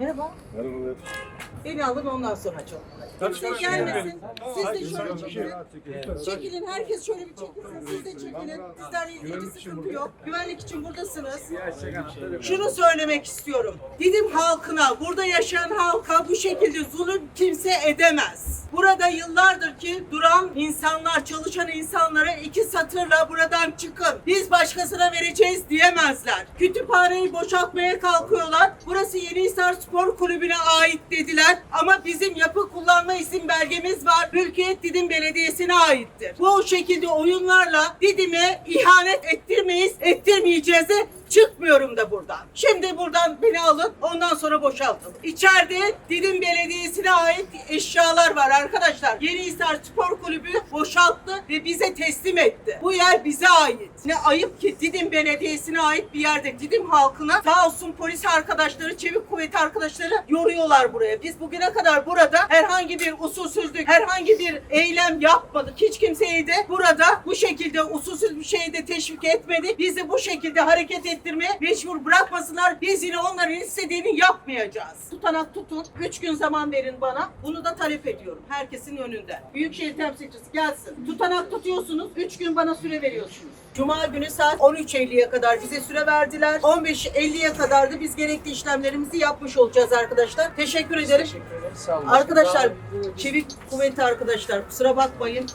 Merhaba. Merhabalar. Beni alın ondan sonra çok. Kimse gelmesin. Siz de şöyle çekilin. Çekilin. Herkes şöyle bir çekilsin. Siz de çekilin. Sizlerle ilgili bir sıkıntı yok. Güvenlik için buradasınız. Şunu söylemek istiyorum. Didim halkına, burada yaşayan halka bu şekilde zulüm kimse edemez. Burada yıllardır ki duran insanlar, çalışan insanlara iki satırla buradan çıkın. Biz başkasına vereceğiz diyemezler. Kütüphaneyi boşaltmaya kalkıyorlar. Burası Yenihisar Spor Kulübü'ne ait dediler. Ama bizim yapı kullanma izin belgemiz var. Mülkiyet Didim Belediyesi'ne aittir. Bu şekilde oyunlarla Didim'e ihanet ettirmeyiz, ettirmeyeceğiz de Çıkmıyorum da buradan. Şimdi buradan beni alın ondan sonra boşaltın. İçeride Didim Belediyesi'ne ait eşyalar var arkadaşlar. Yenihisar Spor Kulübü boşalttı ve bize teslim etti. Bu yer bize ait. Ne ayıp ki Didim Belediyesi'ne ait bir yerde Didim halkına sağ olsun polis arkadaşları, çevik kuvvet arkadaşları yoruyorlar buraya. Biz bugüne kadar burada herhangi bir usulsüzlük, herhangi bir eylem yapmadık. Hiç kimseyi de burada bu şekilde usulsüz bir şeyde teşvik etmedik. Bizi bu şekilde hareket ettirmeye mecbur bırakmasınlar. Biz yine onların istediğini yapmayacağız. Tutanak tutun. Üç gün zaman verin bana. Bunu da talep ediyorum. Herkesin önünde. Büyükşehir temsilcisi gelsin. Tutanak tutuyorsunuz. Üç gün bana süre veriyorsunuz. Cuma günü saat 13.50'ye kadar bize süre verdiler. 15.50'ye kadar da biz gerekli işlemlerimizi yapmış olacağız arkadaşlar. Teşekkür ederim. Teşekkür ederim. Sağ olun. Arkadaşlar, çevik kuvvet arkadaşlar kusura bakmayın.